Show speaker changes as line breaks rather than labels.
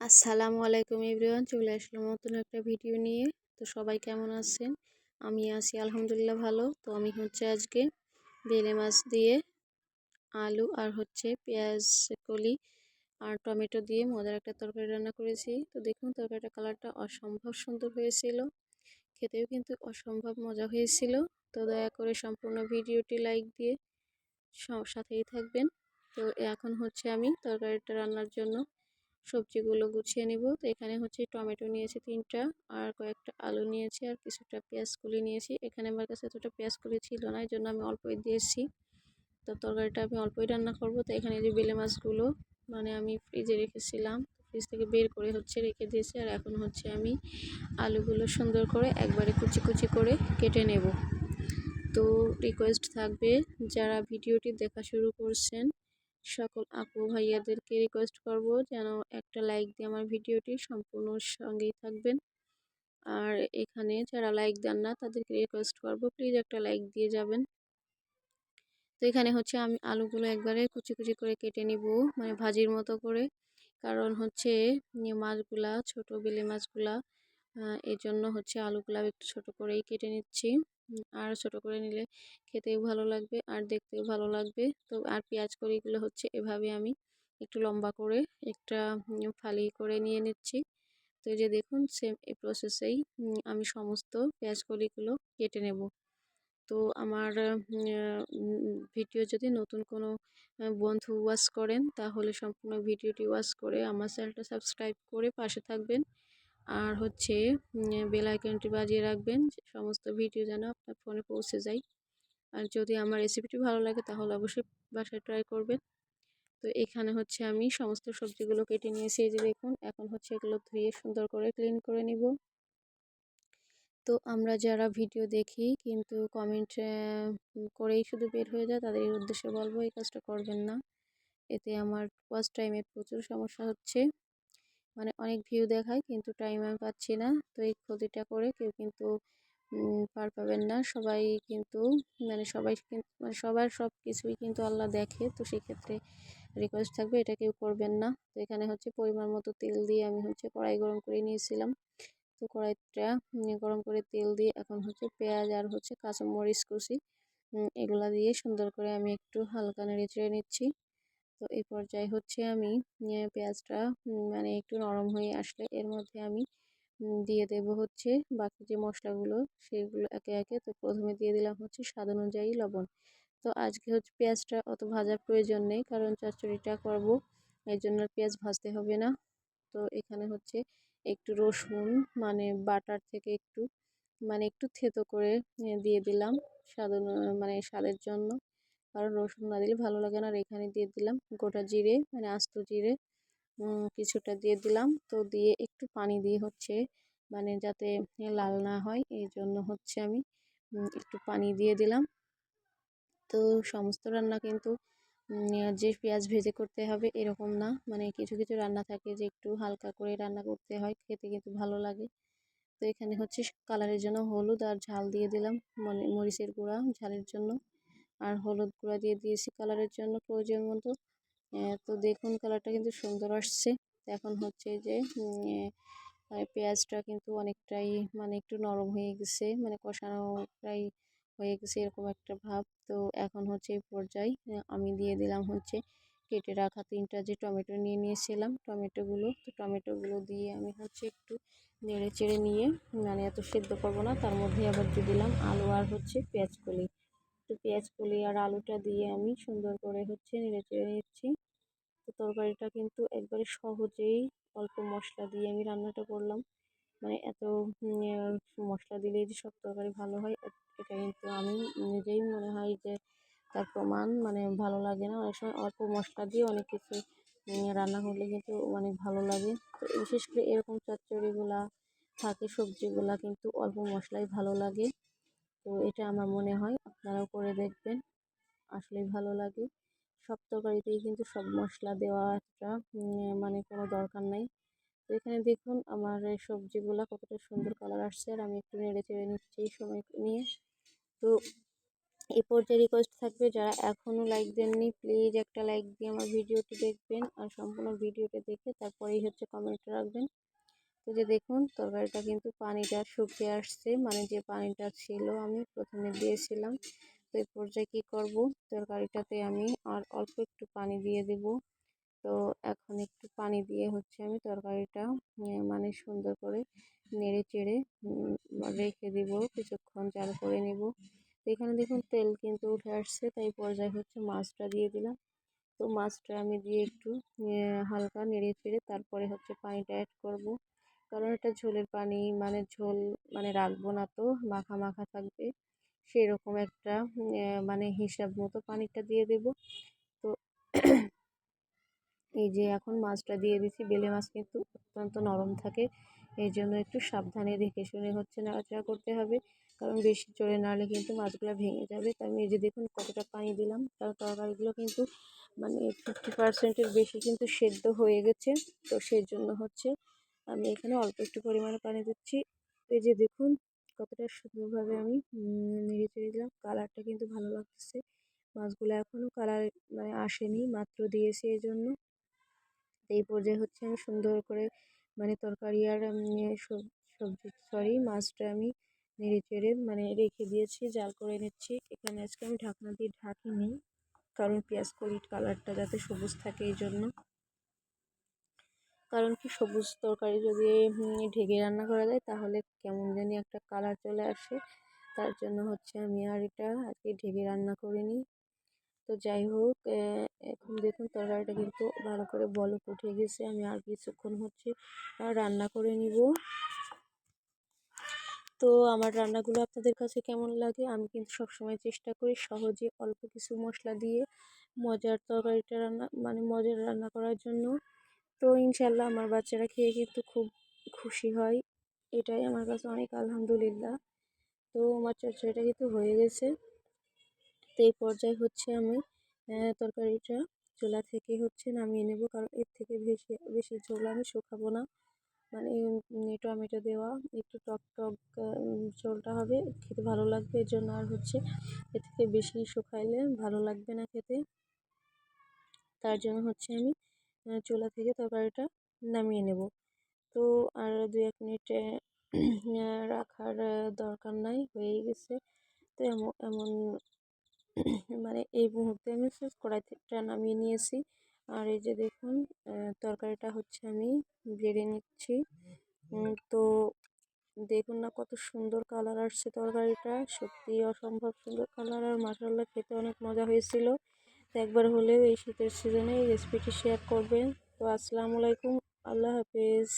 আসসালামু আলাইকুম এভরিওয়ান, চলে আসলাম নতুন একটা ভিডিও নিয়ে। তো সবাই কেমন আছেন? আমি আছি আলহামদুলিল্লাহ ভালো। তো আমি হচ্ছে আজকে বেলে মাছ দিয়ে আলু আর হচ্ছে পেঁয়াজ, কলি আর টমেটো দিয়ে মজার একটা তরকারি রান্না করেছি। তো দেখুন তরকারিটা কালারটা অসম্ভব সুন্দর হয়েছিল। খেতেও কিন্তু অসম্ভব মজা হয়েছিল। তো দয়া করে সম্পূর্ণ ভিডিওটি লাইক দিয়ে সাথেই থাকবেন। তো এখন হচ্ছে আমি তরকারিটা রান্নার জন্য সবজিগুলো গুছিয়ে নিব। তো এখানে হচ্ছে টমেটো নিয়েছি তিনটা, আর কয়েকটা আলু নিয়েছি, আর কিছুটা পেঁয়াজ কুলি নিয়েছি। এখানে আমার কাছে এতটা পেঁয়াজ কুলি ছিল না, এই জন্য আমি অল্পই দিয়েছি। তো তরকারিটা আমি অল্পই রান্না করব। তো এখানে যে বেলে মাছগুলো মানে আমি ফ্রিজে রেখেছিলাম ফ্রিজ থেকে বের করে হচ্ছে রেখে দিয়েছি। আর এখন হচ্ছে আমি আলুগুলো সুন্দর করে একবারে কুচি কুচি করে কেটে নেব। তো রিকোয়েস্ট থাকবে, যারা ভিডিওটি দেখা শুরু করছেন সকল আপু ভাইয়াদেরকে রিকোয়েস্ট করব যেন একটা লাইক দিয়ে আমার ভিডিওটি সম্পূর্ণ সঙ্গেই থাকবেন। আর এখানে যারা লাইক দেন না, তাদেরকে রিকোয়েস্ট করব প্লিজ একটা লাইক দিয়ে যাবেন। তো এখানে হচ্ছে আমি আলুগুলো একবারে কুচি কুচি করে কেটে নিব মানে ভাজির মতো করে। কারণ হচ্ছে মাছগুলা, ছোট বেলে মাছগুলা এই জন্য হচ্ছে আলুগুলা একটু ছোট করেই কেটে নিচ্ছি। আর ছোট করে নিলে খেতেও ভালো লাগবে আর দেখতেও ভালো লাগবে। তো আর পেঁয়াজ কড়িগুলো হচ্ছে এভাবে আমি একটু লম্বা করে একটা ফালি করে নিয়ে নিচ্ছি। তো যে দেখুন সেম এই প্রসেসেই আমি সমস্ত পেঁয়াজ কড়িগুলো কেটে নেব। তো আমার ভিডিও যদি নতুন কোনো বন্ধু ওয়াচ করেন তাহলে সম্পূর্ণ ভিডিওটি ওয়াচ করে আমার চ্যানেলটা সাবস্ক্রাইব করে পাশে থাকবেন। আর হচ্ছে বেল আইকনটি বাজিয়ে রাখবেন। সমস্ত ভিডিও যেন আপনার ফোনে পৌঁছে যায়। আর যদি আমার রেসিপিটি ভালো লাগে, তাহলে অবশ্যই বাসায় ট্রাই করবেন। তো এখানে হচ্ছে আমি সমস্ত সবজিগুলো কেটে নিয়েছি। এই যে দেখুন, এখন হচ্ছে এগুলো ধুয়ে সুন্দর করে ক্লিন করে নিব। তো আমরা যারা ভিডিও দেখি, কিন্তু কমেন্ট করেই শুধু বের হয়ে যায়, তাদের উদ্দেশ্যে বলব, এই কাজটা করবেন না। এতে আমার ফার্স্ট টাইমে প্রচুর সমস্যা হচ্ছে। মানে অনেক ভিউ দেখায়, কিন্তু টাইম আমি পাচ্ছি না। তো এই ক্ষতিটা করে কেউ কিন্তু পার পাবেন না। সবাই কিন্তু মানে সবাই মানে সবার সব কিছুই কিন্তু আল্লাহ দেখে। তো সেক্ষেত্রে রিকোয়েস্ট থাকবে, এটা কেউ করবেন না। তো এখানে হচ্ছে পরিমাণ মতো তেল দিয়ে আমি হচ্ছে কড়াই গরম করে নিয়েছিলাম। তো কড়াইটা গরম করে তেল দিয়ে এখন হচ্ছে পেঁয়াজ আর হচ্ছে কাঁচামরিচ কুচি এগুলা দিয়ে সুন্দর করে আমি একটু হালকা নেড়ে চেড়ে নিচ্ছি। তো এই পর্যায়ে হচ্ছে আমি পেঁয়াজটা মানে একটু নরম হয়ে আসলে এর মধ্যে আমি দিয়ে দেব হচ্ছে বাকি যে মশলাগুলো সেগুলো একে একে। তো প্রথমে দিয়ে দিলাম হচ্ছে স্বাদ অনুযায়ী লবণ। তো আজকে হচ্ছে পেঁয়াজটা অত ভাজার প্রয়োজন নেই কারণ চচ্চড়িটা করব এই জন্য পেঁয়াজ ভাজতে হবে না। তো এখানে হচ্ছে একটু রসুন মানে বাটার থেকে একটু মানে একটু থেতো করে দিয়ে দিলাম স্বাদ মানে স্বাদের জন্য। কারণ রসুন না দিলে ভালো লাগে না। আর এখানে দিয়ে দিলাম গোটা জিরে মানে আস্ত জিরে কিছুটা দিয়ে দিলাম। তো দিয়ে একটু পানি দিয়ে হচ্ছে মানে যাতে লাল না হয় এই জন্য হচ্ছে আমি একটু পানি দিয়ে দিলাম। তো সমস্ত রান্না কিন্তু যে পেঁয়াজ ভেজে করতে হবে এরকম না। মানে কিছু কিছু রান্না থাকে যে একটু হালকা করে রান্না করতে হয়, খেতে কিন্তু ভালো লাগে। তো এখানে হচ্ছে কালারের জন্য হলুদ আর ঝাল দিয়ে দিলাম মানে মরিচের গুঁড়া ঝালের জন্য। আর হলুদ গুঁড়া দিয়ে দিয়েছি কালারের জন্য প্রয়োজন মতো। তো দেখুন কালারটা কিন্তু সুন্দর আসছে। এখন হচ্ছে যে পেঁয়াজটা কিন্তু অনেকটাই মানে একটু নরম হয়ে গেছে মানে কষানো প্রায় হয়ে গেছে এরকম একটা ভাব। তো এখন হচ্ছে এই পর্যায়ে আমি দিয়ে দিলাম হচ্ছে কেটে রাখা তিনটা যে টমেটো নিয়ে নিয়েছিলাম, টমেটোগুলো। তো টমেটোগুলো দিয়ে আমি হচ্ছে একটু নেড়ে চেড়ে নিয়ে মানে এত সেদ্ধ করব না, তার মধ্যে আবার দিয়ে দিলাম আলু আর হচ্ছে পেঁয়াজ তো পেঁয়াজ কলি আর আলুটা দিয়ে আমি সুন্দর করে হচ্ছে নেড়ে চেড়ে নিচ্ছি। তো তরকারিটা কিন্তু একবারে সহজেই অল্প মশলা দিয়ে আমি রান্নাটা করলাম। মানে এত মশলা দিলেই যে সব তরকারি ভালো হয় এটা কিন্তু আমি নিজেই মনে হয় যে তার প্রমাণ মানে ভালো লাগে না। অনেক সময় অল্প মশলা দিয়ে অনেক কিছু রান্না করলে কিন্তু অনেক ভালো লাগে। তো বিশেষ করে এরকম চচ্চড়িগুলা থাকে, সবজিগুলা কিন্তু অল্প মশলাই ভালো লাগে। তো এটা আমার মনে হয়, আপনারাও করে দেখবেন। আসলেই ভালো লাগে। সব তরকারিতেই কিন্তু সব মশলা দেওয়াটা মানে কোনো দরকার নাই। তো এখানে দেখুন, আমার সবজিগুলো কতটা সুন্দর কালার আসছে, আর আমি একটু নেড়ে চেড়ে নিচ্ছি সময় নিয়ে। তো এই পর্যায়ে রিকোয়েস্ট থাকবে, যারা এখনও লাইক দেননি প্লিজ একটা লাইক দিয়ে আমার ভিডিওটি দেখবেন, আর সম্পূর্ণ ভিডিওটা দেখে তারপরেই হচ্ছে কমেন্ট রাখবেন। তো যে দেখুন, তরকারিটা কিন্তু পানিটা শুকিয়ে আসছে। মানে যে পানিটা ছিল আমি প্রথমে দিয়েছিলাম। তো এই পর্যায়ে কী করব? তরকারিটাতে আমি আর অল্প একটু পানি দিয়ে দেব। তো এখন একটু পানি দিয়ে হচ্ছে আমি তরকারিটা মানে সুন্দর করে নেড়ে চেড়ে রেখে দিব। কিছুক্ষণ জাল করে নেব। এখানে দেখুন তেল কিন্তু উঠে আসছে। তাই পর্যায়ে হচ্ছে মাছটা দিয়ে দিলাম। তো মাছটা আমি দিয়ে একটু হালকা নেড়ে চেড়ে তারপরে হচ্ছে পানিটা অ্যাড করব। কারণ এটা ঝোলের পানি মানে ঝোল মানে রাখব না তো, মাখা মাখা থাকবে। সেরকম একটা মানে হিসাব মতো পানিটা দিয়ে দেব। তো এই যে এখন মাছটা দিয়ে দিচ্ছি বেলে মাছ কিন্তু অত্যন্ত নরম থাকে। এই জন্য একটু সাবধানে দেখে শুনে হচ্ছে নাড়াচাড়া করতে হবে। কারণ বেশি জোরে নাড়লে কিন্তু মাছগুলো ভেঙে যাবে। তাই আমি এই যে দেখুন কতটা পানি দিলাম, তার তরকারিগুলো কিন্তু মানে ফিফটি পার্সেন্টের বেশি কিন্তু সেদ্ধ হয়ে গেছে। তো সেই জন্য হচ্ছে আমি এখানে অল্প একটু পরিমাণে পানি দিচ্ছি। এই যে দেখুন, কতটা সুন্দরভাবে আমি নেড়ে চেড়ে দিলাম। কালারটা কিন্তু ভালো লাগছে মাছগুলো এখনও কালার মানে আসেনি, মাত্র দিয়েছি এই জন্য এই পর্যায়ে হচ্ছে আমি সুন্দর করে মানে তরকারি আর সবজি সরি মাছটা আমি নেড়ে চেড়ে মানে রেখে দিয়েছি, জাল করে নিচ্ছি। এখানে আজকে আমি ঢাকনা দিয়ে ঢাকিনি, কারণ পেঁয়াজ করির কালারটা যাতে সবুজ থাকে এই জন্য কারণ কি সবুজ তরকারি যদি ঢেকে রান্না করা যায় তাহলে কেমন জানি একটা কালার চলে আসে। তার জন্য হচ্ছে আমি আর এটা আজকে ঢেকে রান্না করিনি তো যাই হোক এখন দেখুন তরকারিটা কিন্তু ভালো করে বলক উঠে গেছে। আমি আর কিছুক্ষণ হচ্ছে রান্না করে নিব। তো আমার রান্নাগুলো আপনাদের কাছে কেমন লাগে আমি কিন্তু সবসময় চেষ্টা করি সহজে অল্প কিছু মশলা দিয়ে মজার তরকারিটা রান্না মানে মজার রান্না করার জন্য। তো ইনশাল্লাহ আমার বাচ্চারা খেয়ে কিন্তু খুব খুশি হয়। এটাই আমার কাছে অনেক আলহামদুলিল্লাহ। তো আমার চর্চাটা কিন্তু হয়ে গেছে। তো এই পর্যায়ে হচ্ছে আমি তরকারিটা চোলা থেকে হচ্ছে নামিয়ে নেব। কারণ এর থেকে বেশি বেশি ঝোল আমি শুকাবো না। মানে টমেটো দেওয়া, একটু টক টক ঝোলটা হবে, খেতে ভালো লাগবে। এর জন্য আর হচ্ছে এর থেকে বেশি শুকাইলে ভালো লাগবে না খেতে। তার জন্য হচ্ছে আমি চুলা থেকে তরকারিটা নামিয়ে নেব। তো আর দু এক মিনিটে রাখার দরকার নাই, হয়েই গেছে। তো এমন এমন মানে এই মুহূর্তে আমি কড়াইটা নামিয়ে নিয়েছি। আর এই যে দেখুন তরকারিটা হচ্ছে আমি বেড়ে নিচ্ছি। তো দেখুন না কত সুন্দর কালার আসছে তরকারিটা। সত্যি অসম্ভব সুন্দর কালার। আর মাসাল্লা খেতে অনেক মজা হয়েছিল। তো একবার হলেও এই শীতের সিজনে এই রেসিপিটি শেয়ার করবেন। তো আসসালামু আলাইকুম, আল্লাহ হাফেজ।